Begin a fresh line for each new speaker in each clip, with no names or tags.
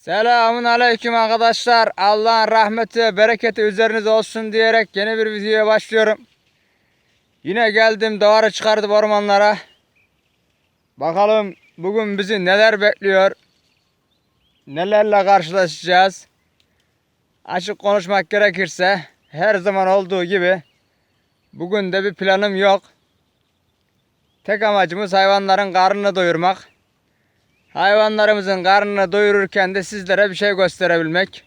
Selamun aleyküm arkadaşlar. Allah'ın rahmeti, bereketi üzerinize olsun diyerek yeni bir videoya başlıyorum. Yine geldim doğru çıkardım ormanlara. Bakalım bugün bizi neler bekliyor. Nelerle karşılaşacağız. Açık konuşmak gerekirse her zaman olduğu gibi bugün de bir planım yok. Tek amacımız hayvanların karnını doyurmak. Hayvanlarımızın karnını doyururken de sizlere bir şey gösterebilmek.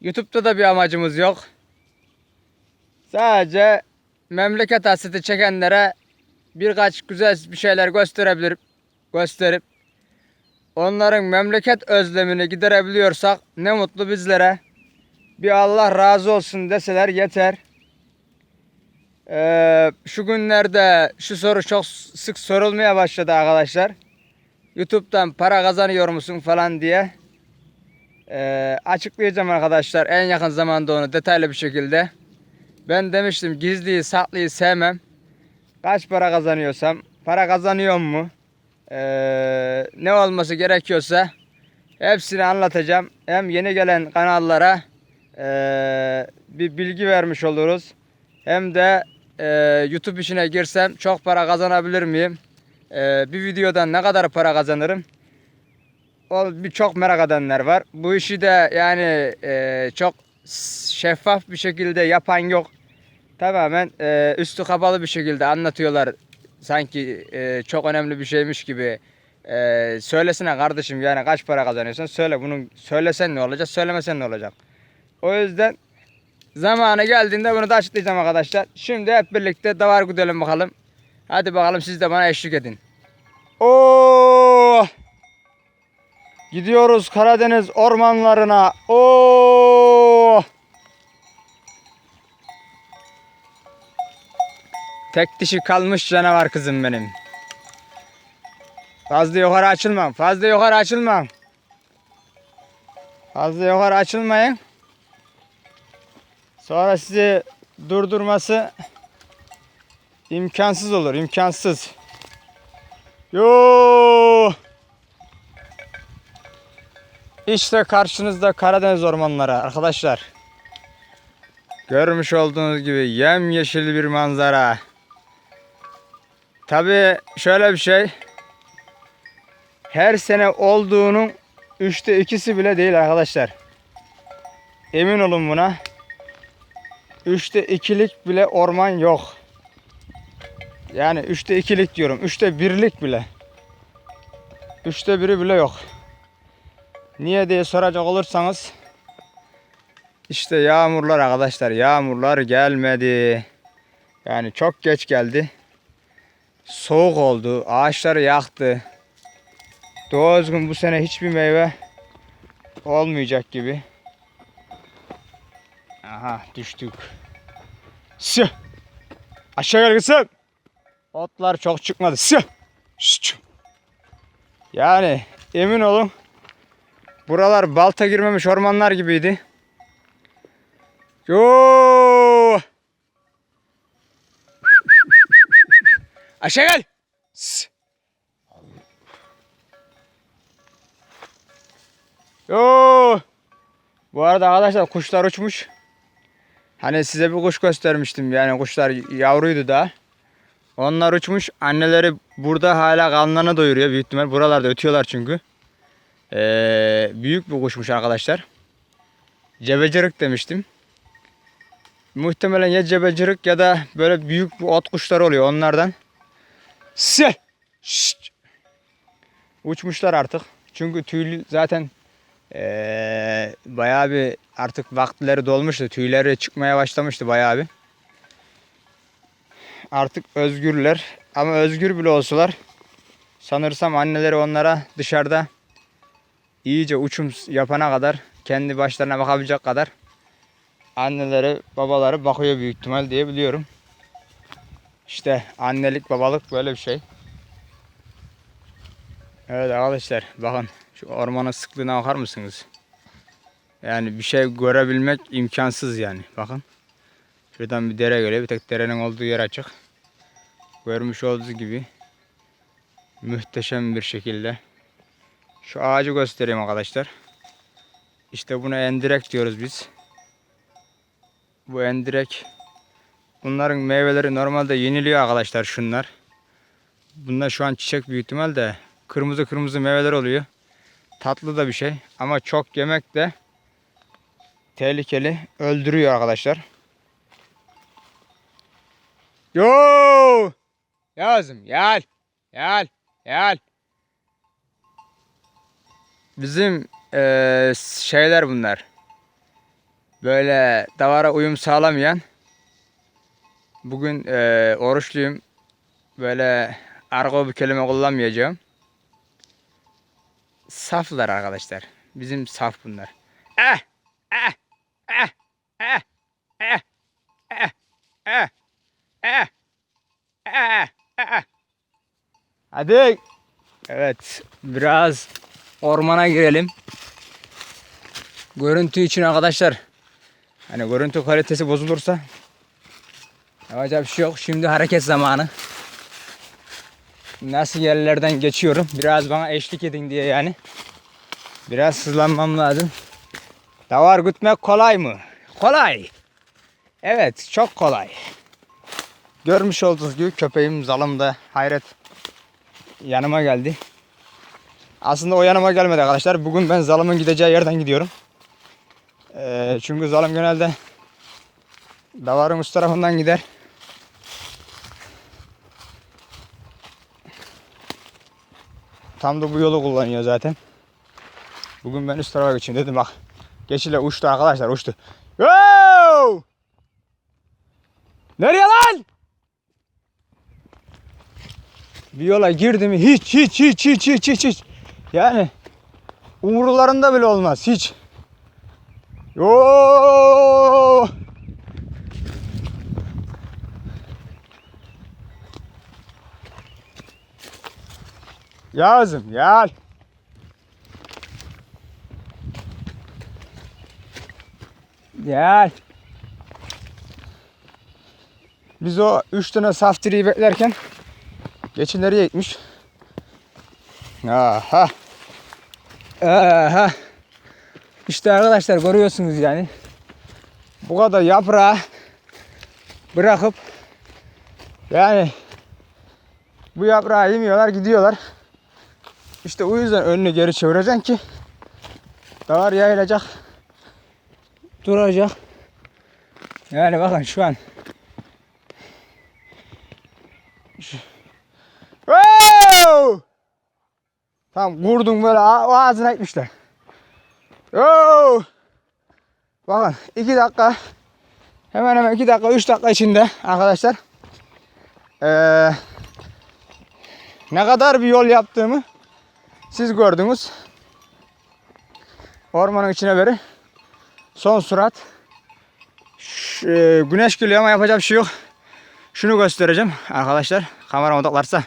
YouTube'da da bir amacımız yok. Sadece memleket hasreti çekenlere birkaç güzel bir şeyler gösterebilir, gösterip onların memleket özlemini giderebiliyorsak ne mutlu bizlere. Bir Allah razı olsun deseler yeter. Ee, şu günlerde şu soru çok sık sorulmaya başladı arkadaşlar. YouTube'dan para kazanıyor musun falan diye Ee, açıklayacağım arkadaşlar en yakın zamanda onu detaylı bir şekilde. Ben demiştim gizliyi saklıyı sevmem. Kaç para kazanıyorsam, para kazanıyor mu? Ee, ne olması gerekiyorsa hepsini anlatacağım. Hem yeni gelen kanallara ee, bir bilgi vermiş oluruz. Hem de ee, YouTube işine girsem çok para kazanabilir miyim? Ee, bir videodan ne kadar para kazanırım? O bir çok merak edenler var. Bu işi de yani e, çok şeffaf bir şekilde yapan yok. Tamamen e, üstü kapalı bir şekilde anlatıyorlar. Sanki e, çok önemli bir şeymiş gibi. E, söylesene kardeşim yani kaç para kazanıyorsun söyle bunu söylesen ne olacak söylemesen ne olacak. O yüzden zamanı geldiğinde bunu da açıklayacağım arkadaşlar. Şimdi hep birlikte davar gidelim bakalım. Hadi bakalım siz de bana eşlik edin. Oo! Gidiyoruz Karadeniz ormanlarına. Oo! Tek dişi kalmış canavar kızım benim. Fazla yukarı açılmam. Fazla yukarı açılmam. Fazla yukarı açılmayın. Sonra sizi durdurması imkansız olur. imkansız. Yo! İşte karşınızda Karadeniz ormanları arkadaşlar. Görmüş olduğunuz gibi yemyeşil bir manzara. Tabi şöyle bir şey. Her sene olduğunun üçte ikisi bile değil arkadaşlar. Emin olun buna. Üçte ikilik bile orman yok. Yani üçte ikilik diyorum. Üçte birlik bile. Üçte biri bile yok. Niye diye soracak olursanız işte yağmurlar arkadaşlar yağmurlar gelmedi. Yani çok geç geldi. Soğuk oldu. Ağaçları yaktı. Doğu özgün bu sene hiçbir meyve olmayacak gibi. Aha düştük. Aşağı gel kızım. Otlar çok çıkmadı. Yani emin olun buralar balta girmemiş ormanlar gibiydi. Aşağı gel. Yo! Bu arada arkadaşlar kuşlar uçmuş. Hani size bir kuş göstermiştim yani kuşlar yavruydu daha. Onlar uçmuş. Anneleri burada hala kanlarını doyuruyor büyük ihtimal. Buralarda ötüyorlar çünkü. Ee, büyük bir kuşmuş arkadaşlar. Cebecirik demiştim. Muhtemelen ya cebecirik ya da böyle büyük bir ot kuşları oluyor onlardan. Se! Şşt! Uçmuşlar artık. Çünkü tüylü zaten ee, bayağı bir artık vaktileri dolmuştu. Tüyleri çıkmaya başlamıştı bayağı bir artık özgürler. Ama özgür bile olsalar sanırsam anneleri onlara dışarıda iyice uçum yapana kadar kendi başlarına bakabilecek kadar anneleri babaları bakıyor büyük ihtimal diye biliyorum. İşte annelik babalık böyle bir şey. Evet arkadaşlar bakın şu ormanın sıklığına bakar mısınız? Yani bir şey görebilmek imkansız yani bakın. Şuradan bir dere geliyor. Bir tek derenin olduğu yer açık. Görmüş olduğunuz gibi muhteşem bir şekilde Şu ağacı göstereyim arkadaşlar. İşte buna endirek diyoruz biz. Bu endirek. Bunların meyveleri normalde yeniliyor arkadaşlar şunlar. Bunlar şu an çiçek büyük ihtimalle kırmızı kırmızı meyveler oluyor. Tatlı da bir şey ama çok yemek de tehlikeli. Öldürüyor arkadaşlar. Yo! Yazım gel. Gel. Gel. Bizim eee, şeyler bunlar. Böyle davara uyum sağlamayan. Bugün eee, oruçluyum. Böyle argo bir kelime kullanmayacağım. Saflar arkadaşlar. Bizim saf bunlar. Eh! Eh! Eh! Eh! Eh! Eh! Eh! Eh! Eh! Eh! Hadi. Evet. Biraz ormana girelim. Görüntü için arkadaşlar. Hani görüntü kalitesi bozulursa yapacak bir şey yok. Şimdi hareket zamanı. Nasıl yerlerden geçiyorum. Biraz bana eşlik edin diye yani. Biraz hızlanmam lazım. Davar gütmek kolay mı? Kolay. Evet çok kolay. Görmüş olduğunuz gibi köpeğim zalımda hayret yanıma geldi. Aslında o yanıma gelmedi arkadaşlar. Bugün ben zalımın gideceği yerden gidiyorum. Ee, çünkü zalım genelde davarın üst tarafından gider. Tam da bu yolu kullanıyor zaten. Bugün ben üst tarafa geçeyim dedim bak. Geçile uçtu arkadaşlar uçtu. Yo! Nereye lan? Bir yola girdi mi hiç hiç hiç hiç hiç hiç hiç. Yani umurlarında bile olmaz hiç. Yo! Yazım gel. Gel. Biz o üç tane saftiriyi beklerken geçin nereye gitmiş? Aha. Aha. İşte arkadaşlar görüyorsunuz yani. Bu kadar yaprağı bırakıp yani bu yaprağı yemiyorlar gidiyorlar. İşte o yüzden önünü geri çevireceksin ki davar yayılacak. Duracak. Yani bakın şu an Şu- Wow! Tam vurdum böyle a- ağzına etmişler. Yo! Bakın iki dakika hemen hemen iki dakika üç dakika içinde arkadaşlar ee, ne kadar bir yol yaptığımı siz gördünüz. Ormanın içine beri son surat. Ş- e, güneş geliyor ama yapacak bir şey yok. Şunu göstereceğim arkadaşlar. Kamera odaklarsa.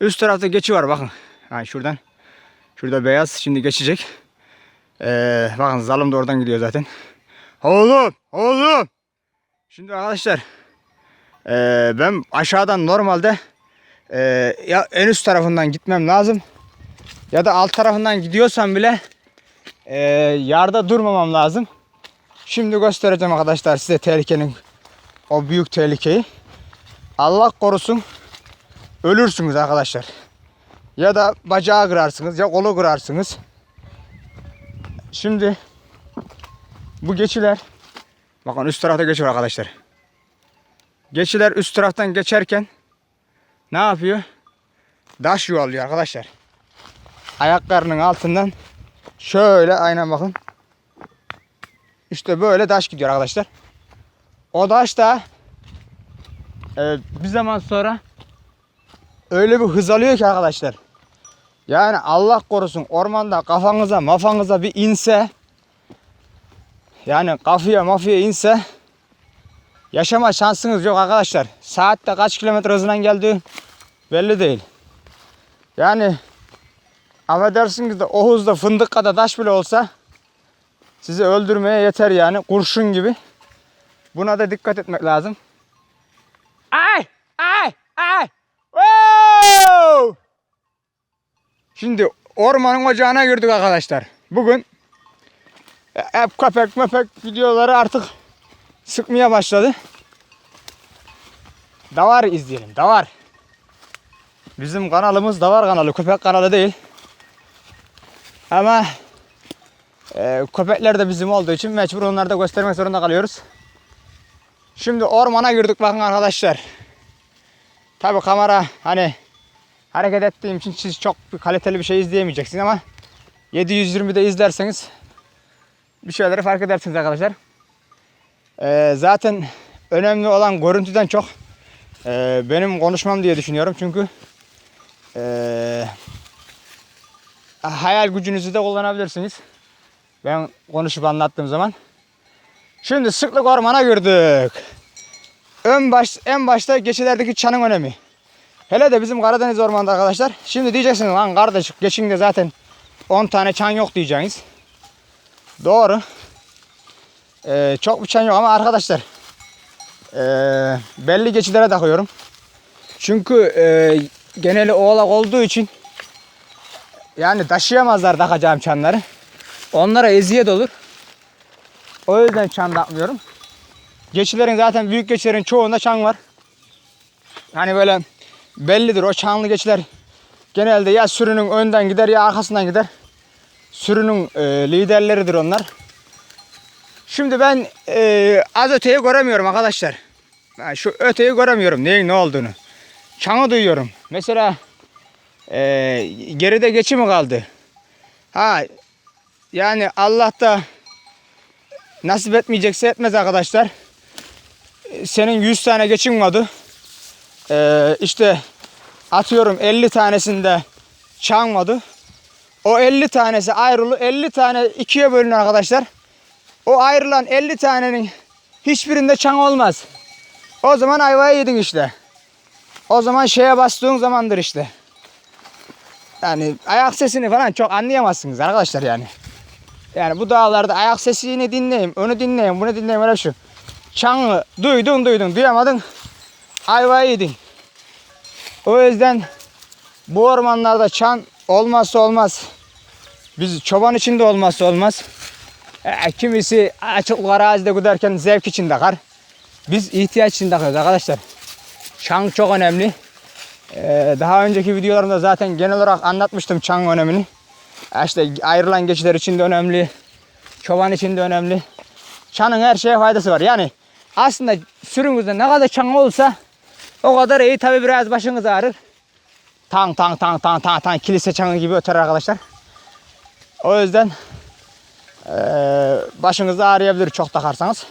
Üst tarafta geçi var bakın. Yani şuradan. Şurada beyaz şimdi geçecek. Ee, bakın zalım da oradan gidiyor zaten. Oğlum, oğlum. Şimdi arkadaşlar ee, ben aşağıdan normalde ee, ya en üst tarafından gitmem lazım ya da alt tarafından gidiyorsam bile ee, yarda durmamam lazım. Şimdi göstereceğim arkadaşlar size tehlikenin o büyük tehlikeyi. Allah korusun ölürsünüz arkadaşlar. Ya da bacağı kırarsınız ya kolu kırarsınız. Şimdi bu geçiler bakın üst tarafta geçiyor arkadaşlar. Geçiler üst taraftan geçerken ne yapıyor? Daş yuvalıyor arkadaşlar. Ayaklarının altından şöyle aynen bakın. İşte böyle taş gidiyor arkadaşlar. O taş da e, bir zaman sonra öyle bir hız alıyor ki arkadaşlar. Yani Allah korusun ormanda kafanıza mafanıza bir inse yani kafaya mafya inse yaşama şansınız yok arkadaşlar. Saatte kaç kilometre hızından geldiği belli değil. Yani affedersiniz de o hızda fındık kadar taş bile olsa sizi öldürmeye yeter yani kurşun gibi. Buna da dikkat etmek lazım. Ay! Ay! Ay! Wow! Şimdi ormanın ocağına girdik arkadaşlar. Bugün e, hep köpek möpek videoları artık sıkmaya başladı. Davar izleyelim. Davar. Bizim kanalımız Davar kanalı. Köpek kanalı değil. Ama e, köpekler de bizim olduğu için mecbur onları da göstermek zorunda kalıyoruz. Şimdi ormana girdik bakın arkadaşlar. Tabi kamera hani hareket ettiğim için siz çok kaliteli bir şey izleyemeyeceksiniz ama 720'de izlerseniz bir şeyleri fark edersiniz arkadaşlar. Ee, zaten önemli olan görüntüden çok e, benim konuşmam diye düşünüyorum çünkü e, hayal gücünüzü de kullanabilirsiniz. Ben konuşup anlattığım zaman. Şimdi sıklık ormana girdik. Ön baş, en başta geçilerdeki çanın önemi. Hele de bizim Karadeniz ormanında arkadaşlar. Şimdi diyeceksiniz lan kardeş geçinde zaten 10 tane çan yok diyeceksiniz. Doğru. Ee, çok bir çan yok ama arkadaşlar ee, belli geçilere takıyorum. Çünkü ee, geneli oğlak olduğu için yani taşıyamazlar takacağım çanları. Onlara eziyet olur. O yüzden çan takmıyorum. Geçilerin zaten büyük geçilerin çoğunda çan var. Hani böyle bellidir o çanlı geçiler genelde ya sürünün önden gider ya arkasından gider. Sürünün e, liderleridir onlar. Şimdi ben e, az öteyi göremiyorum arkadaşlar. Ha, şu öteyi göremiyorum neyin ne olduğunu. Çanı duyuyorum. Mesela e, geride geçi mi kaldı? Ha yani Allah da nasip etmeyecekse etmez arkadaşlar. Senin 100 tane geçin vardı. Ee, işte atıyorum 50 tanesinde çan vardı. O 50 tanesi ayrılı 50 tane ikiye bölün arkadaşlar. O ayrılan 50 tanenin hiçbirinde çan olmaz. O zaman ayvayı yedin işte. O zaman şeye bastığın zamandır işte. Yani ayak sesini falan çok anlayamazsınız arkadaşlar yani. Yani bu dağlarda ayak sesini dinleyin, onu dinleyin, bunu dinleyin öyle şu. Çanı duydun duydun, duyamadın. Ayvayı yedin. O yüzden bu ormanlarda çan olmazsa olmaz. Biz çoban için de olmazsa olmaz. E, kimisi açık arazide giderken zevk için takar. Biz ihtiyaç için takıyoruz arkadaşlar. Çan çok önemli. Ee, daha önceki videolarımda zaten genel olarak anlatmıştım çan önemini. E, İşte ayrılan geçiler için de önemli. Çoban için de önemli. Çanın her şeye faydası var. Yani aslında sürünüzde ne kadar çan olsa o kadar iyi. Tabi biraz başınız ağrır. Tang tang tang tang tang tang kilise çanı gibi öter arkadaşlar. O yüzden eee başınız ağrıyabilir çok takarsanız.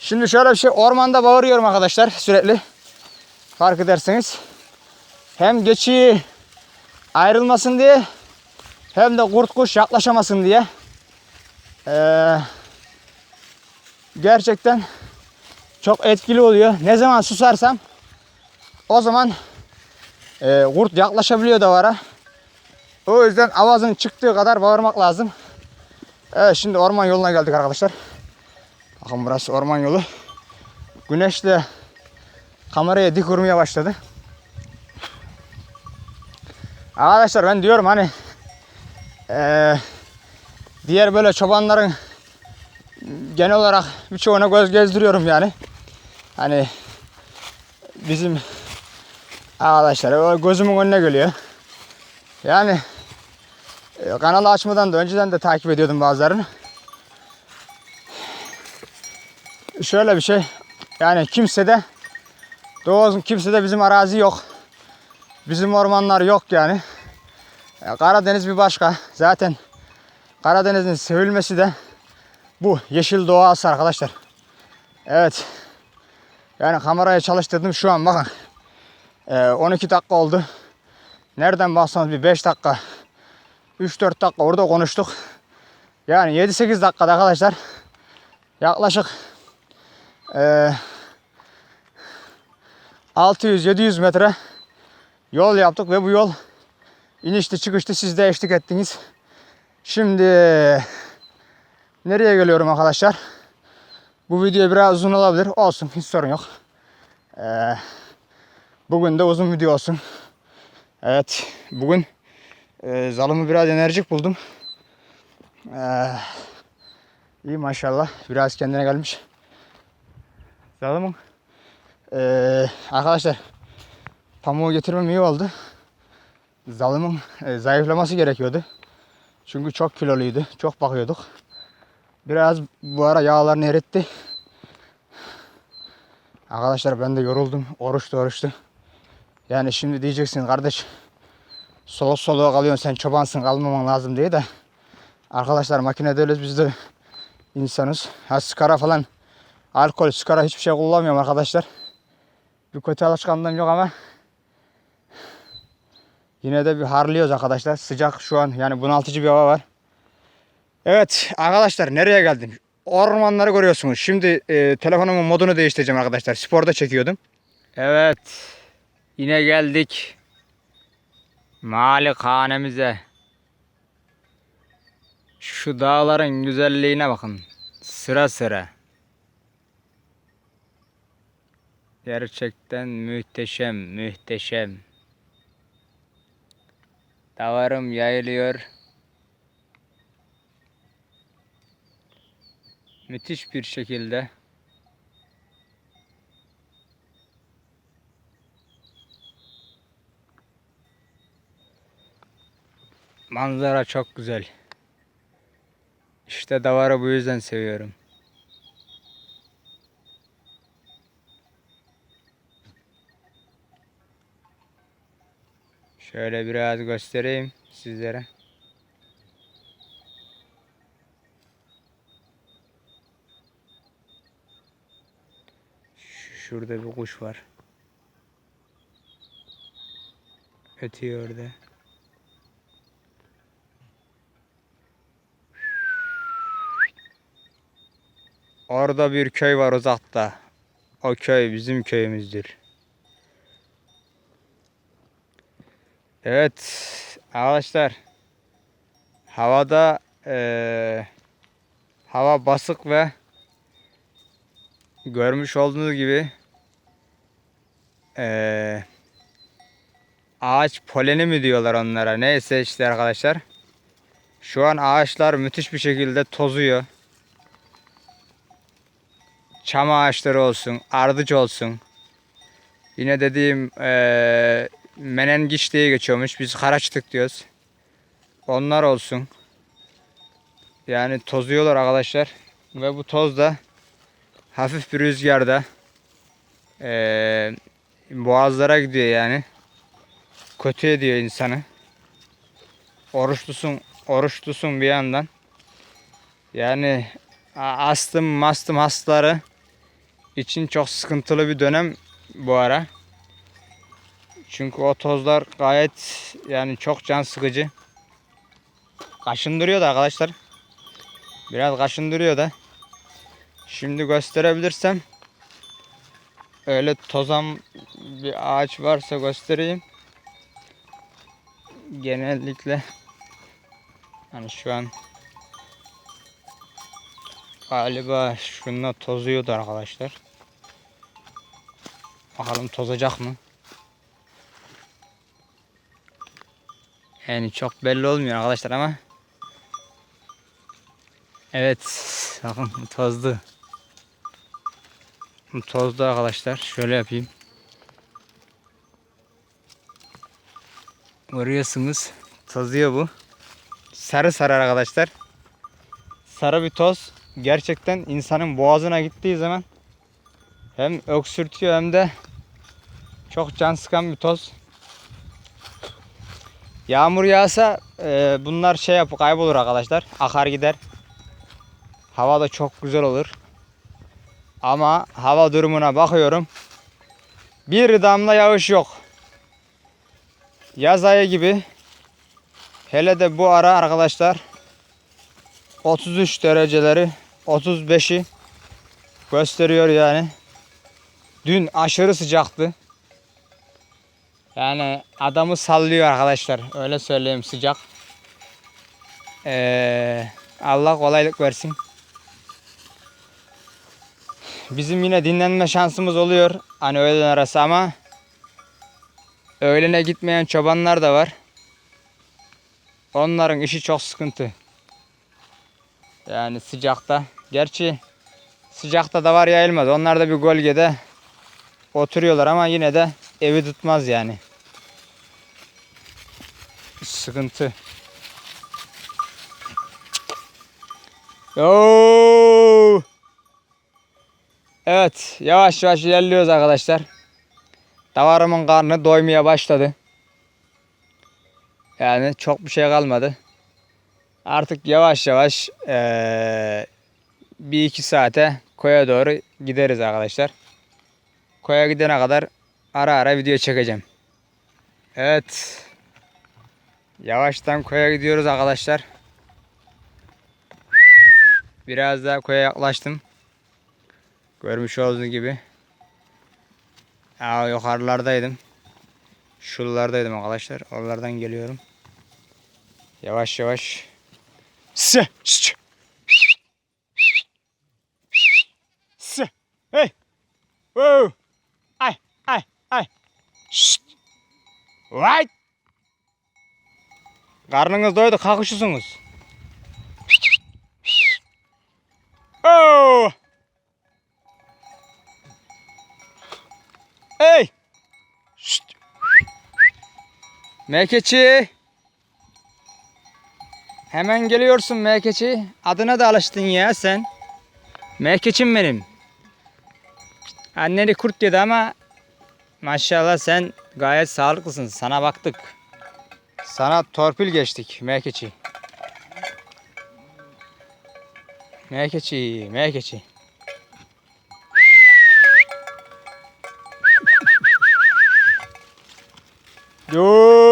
Şimdi şöyle bir şey ormanda bağırıyorum arkadaşlar sürekli. Fark ederseniz. Hem geçiyi ayrılmasın diye hem de kurt kuş yaklaşamasın diye. Eee gerçekten çok etkili oluyor. Ne zaman susarsam o zaman e, kurt yaklaşabiliyor davara. O yüzden avazın çıktığı kadar bağırmak lazım. Evet şimdi orman yoluna geldik arkadaşlar. Bakın burası orman yolu. Güneş de kameraya dik vurmaya başladı. Arkadaşlar ben diyorum hani e, diğer böyle çobanların genel olarak birçoğuna göz gezdiriyorum yani. Hani bizim arkadaşlar gözümün önüne geliyor. Yani e, kanalı açmadan da önceden de takip ediyordum bazılarını. Şöyle bir şey. Yani kimsede doğru kimsede bizim arazi yok. Bizim ormanlar yok yani. E, Karadeniz bir başka. Zaten Karadeniz'in sevilmesi de bu yeşil doğası arkadaşlar. Evet. Yani kamerayı çalıştırdım şu an bakın. Ee, 12 dakika oldu. Nereden baksanız bir 5 dakika 3-4 dakika orada konuştuk. Yani 7-8 dakikada arkadaşlar yaklaşık ee, 600-700 metre yol yaptık ve bu yol inişli çıkışlı siz de eşlik ettiniz. Şimdi nereye geliyorum arkadaşlar? Bu video biraz uzun olabilir. Olsun hiç sorun yok. Ee, bugün de uzun video olsun. Evet bugün Ee, zalımı biraz enerjik buldum. Ee, iyi maşallah. Biraz kendine gelmiş. Zalımın. Ee, arkadaşlar pamuğu getirmem iyi oldu. Zalımın e, zayıflaması gerekiyordu. Çünkü çok kiloluydu. Çok bakıyorduk. Biraz bu ara yağlarını eritti. Arkadaşlar ben de yoruldum. Oruçtu oruçtu. Yani şimdi diyeceksin kardeş soluk soluğa kalıyorsun sen çobansın kalmaman lazım diye de arkadaşlar makinede öyle biz de insanız. Ha sigara falan alkol, sigara hiçbir şey kullanmıyorum arkadaşlar. Bir kötü alışkanlığım yok ama yine de bir harlıyoruz arkadaşlar. Sıcak şu an yani bunaltıcı bir hava var. Evet arkadaşlar nereye geldim? Ormanları görüyorsunuz. Şimdi e, telefonumun modunu değiştireceğim arkadaşlar. Sporda çekiyordum. Evet. Yine geldik. Malikanemize. Şu dağların güzelliğine bakın. Sıra sıra. Gerçekten muhteşem, muhteşem. Davarım yayılıyor. Müthiş bir şekilde. Manzara çok güzel. İşte davarı bu yüzden seviyorum. Şöyle biraz göstereyim sizlere. Şurada bir kuş var. Ötüyor orada. Orada bir köy var uzakta. O köy bizim köyümüzdür. Evet arkadaşlar. Havada eee, hava basık ve görmüş olduğunuz gibi eee, ağaç poleni mi diyorlar onlara neyse işte arkadaşlar. Şu an ağaçlar müthiş bir şekilde tozuyor çam ağaçları olsun, ardıç olsun. Yine dediğim eee menengiç diye geçiyormuş. Biz karaçtık diyoruz. Onlar olsun. Yani tozuyorlar arkadaşlar. Ve bu toz da hafif bir rüzgarda eee boğazlara gidiyor yani. Kötü ediyor insanı. Oruçlusun, oruçlusun bir yandan. Yani astım mastım hastaları için çok sıkıntılı bir dönem bu ara. Çünkü o tozlar gayet yani çok can sıkıcı. Kaşındırıyor da arkadaşlar. Biraz kaşındırıyor da. Şimdi gösterebilirsem öyle tozan bir ağaç varsa göstereyim. Genellikle hani şu an galiba şununla tozuyordu arkadaşlar. Bakalım tozacak mı? Yani çok belli olmuyor arkadaşlar ama. Evet. Bakın. Bu tozlu arkadaşlar. Şöyle yapayım. Görüyorsunuz. Tozuyor bu. Sarı sarı arkadaşlar. Sarı bir toz. Gerçekten insanın boğazına gittiği zaman hem öksürtüyor hem de çok can sıkan bir toz. Yağmur yağsa e, bunlar şey yapıp kaybolur arkadaşlar. Akar gider. Hava da çok güzel olur. Ama hava durumuna bakıyorum. Bir damla yağış yok. Yaz ayı gibi. Hele de bu ara arkadaşlar 33 dereceleri 35'i gösteriyor yani. Dün aşırı sıcaktı. Yani adamı sallıyor arkadaşlar. Öyle söyleyeyim sıcak. Ee, Allah kolaylık versin. Bizim yine dinlenme şansımız oluyor. Hani öğlen arası ama öğlene gitmeyen çobanlar da var. onların işi çok sıkıntı. Yani sıcakta. Gerçi sıcakta da var yayılmaz. Onlar da bir gölgede oturuyorlar ama yine de evi tutmaz yani. Sıkıntı. Yoo! Evet, yavaş yavaş ilerliyoruz arkadaşlar. Davarımın karnı doymaya başladı. Yani çok bir şey kalmadı. Artık yavaş yavaş eee, bir iki saate koya doğru gideriz arkadaşlar. Koya gidene kadar ara ara video çekeceğim. Evet. Yavaştan koya gidiyoruz arkadaşlar. Biraz daha koya yaklaştım. Görmüş olduğunuz gibi. Aa, yukarılardaydım. Şuralardaydım arkadaşlar. Oralardan geliyorum. Yavaş yavaş. Sı. Şşş. Sı. Hey. Woo. Ay. Ay. Ay. Şşt. Vay. Karnınız doydu kalkışıyorsunuz. Oh. Hey. Şşt. Mekeçi. Hemen geliyorsun Mekeçi. Adına da alıştın ya sen. Mekeçim benim. Anneni kurt dedi ama maşallah sen gayet sağlıklısın. Sana baktık. Sana torpil geçtik Mekeçi. Mekeçi, Mekeçi. Yo.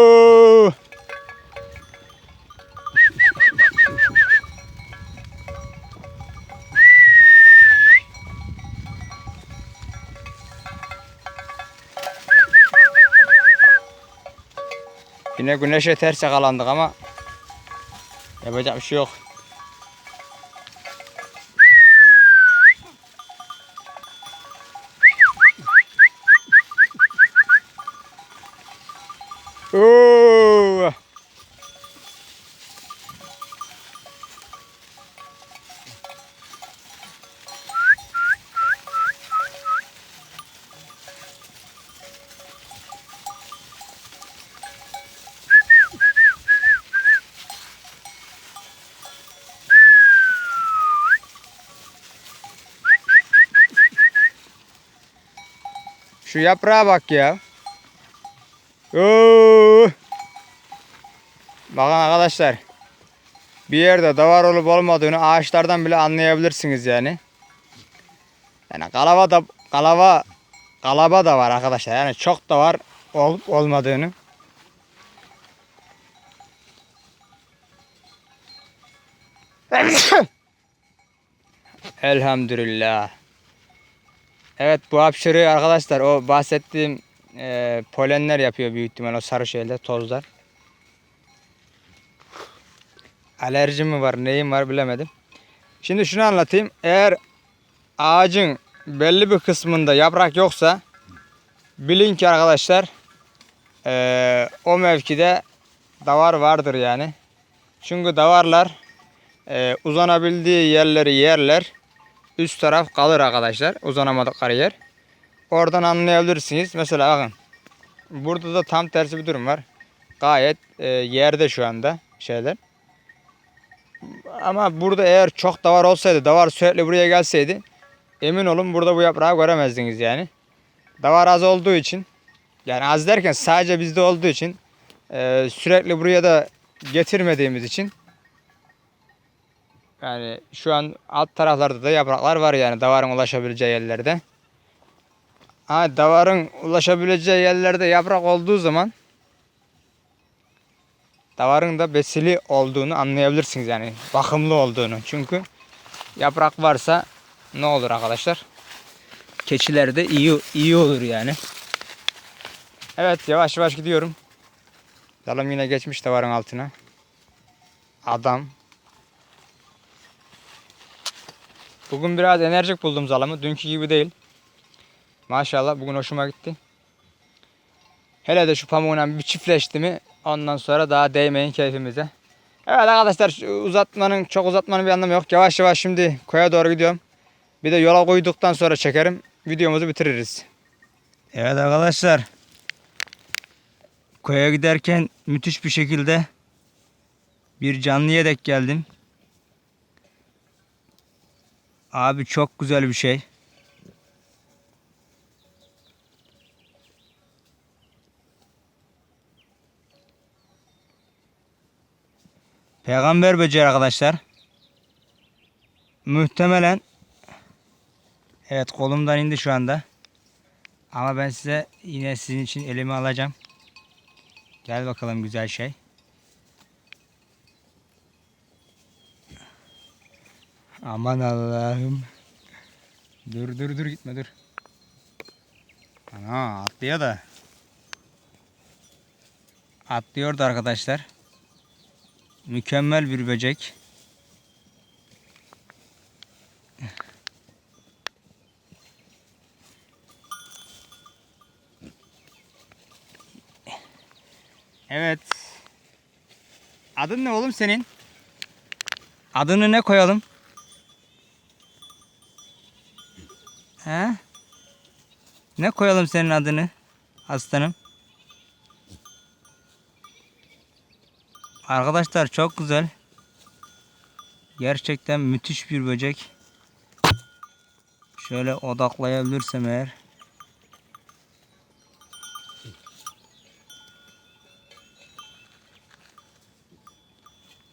Yine güneşe ters yakalandık ama yapacak bir şey yok. Oo. Şu yaprağa bak ya. Oo. Bakın arkadaşlar. Bir yerde davar olup olmadığını ağaçlardan bile anlayabilirsiniz yani. Yani kalava da kalava kalaba da var arkadaşlar. Yani çok da var olup olmadığını. Elhamdülillah. Evet bu hapşırı arkadaşlar o bahsettiğim e, polenler yapıyor büyük ihtimal o sarı şeyler tozlar. Alerji mi var neyim var bilemedim. Şimdi şunu anlatayım. Eğer ağacın belli bir kısmında yaprak yoksa bilin ki arkadaşlar e, o mevkide davar vardır yani. Çünkü davarlar e, uzanabildiği yerleri yerler. Üst taraf kalır arkadaşlar uzanamadıkları yer. Oradan anlayabilirsiniz. Mesela bakın. Burada da tam tersi bir durum var. Gayet e, yerde şu anda şeyler. Ama burada eğer çok davar olsaydı, davar sürekli buraya gelseydi emin olun burada bu yaprağı göremezdiniz yani. Davar az olduğu için yani az derken sadece bizde olduğu için e, sürekli buraya da getirmediğimiz için yani şu an alt taraflarda da yapraklar var yani davarın ulaşabileceği yerlerde. Ha davarın ulaşabileceği yerlerde yaprak olduğu zaman davarın da besili olduğunu anlayabilirsiniz yani bakımlı olduğunu. Çünkü yaprak varsa ne olur arkadaşlar? Keçilerde iyi iyi olur yani. Evet yavaş yavaş gidiyorum. Dalım yine geçmiş davarın altına. Adam. Bugün biraz enerjik buldum zalımı. Dünkü gibi değil. Maşallah bugün hoşuma gitti. Hele de şu pamuğuna bir çiftleşti mi ondan sonra daha değmeyin keyfimize. Evet arkadaşlar uzatmanın çok uzatmanın bir anlamı yok. Yavaş yavaş şimdi koya doğru gidiyorum. Bir de yola koyduktan sonra çekerim. Videomuzu bitiririz. Evet arkadaşlar. Koya giderken müthiş bir şekilde bir canlıya denk geldim. Abi çok güzel bir şey. Peygamber böceği arkadaşlar. Muhtemelen Evet kolumdan indi şu anda. Ama ben size yine sizin için elimi alacağım. Gel bakalım güzel şey. Aman Allah'ım. Dur dur dur gitme dur. Ana atlıyor da. Atlıyordu arkadaşlar. Mükemmel bir böcek. Evet. Adın ne oğlum senin? Adını ne koyalım? Ne koyalım senin adını? Aslanım. Arkadaşlar çok güzel. Gerçekten müthiş bir böcek. Şöyle odaklayabilirsem eğer.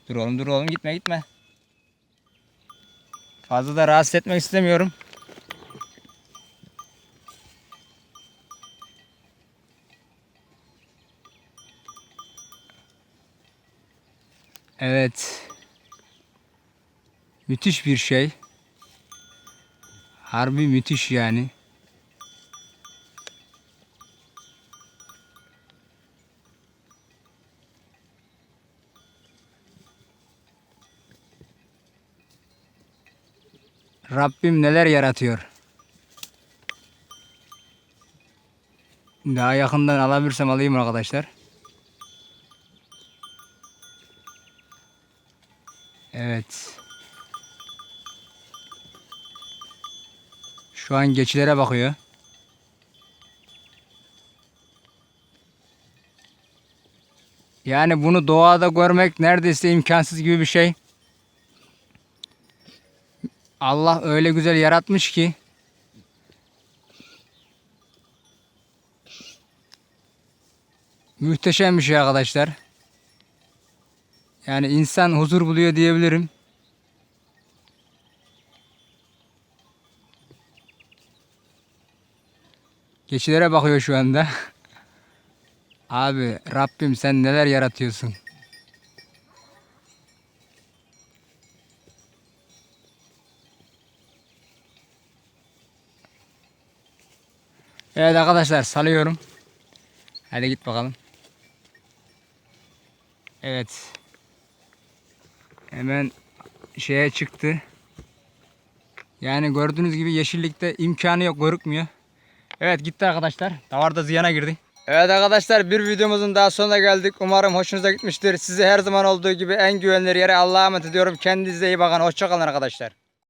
Dur oğlum dur oğlum gitme gitme. Fazla da rahatsız etmek istemiyorum. Evet. Müthiş bir şey. Harbi müthiş yani. Rabbim neler yaratıyor. Daha yakından alabilirsem alayım arkadaşlar. Evet. Şu an geçilere bakıyor. Yani bunu doğada görmek neredeyse imkansız gibi bir şey. Allah öyle güzel yaratmış ki. Muhteşem bir şey arkadaşlar. Yani insan huzur buluyor diyebilirim. Geçilere bakıyor şu anda. Abi Rabbim sen neler yaratıyorsun. Evet arkadaşlar salıyorum. Hadi git bakalım. Evet. Hemen şeye çıktı. Yani gördüğünüz gibi yeşillikte imkanı yok görükmüyor. Evet gitti arkadaşlar. Davarda ziyana girdi. Evet arkadaşlar bir videomuzun daha sonuna geldik. Umarım hoşunuza gitmiştir. Sizi her zaman olduğu gibi en güvenilir yere Allah'a emanet ediyorum. Kendinize iyi bakın. Hoşçakalın arkadaşlar.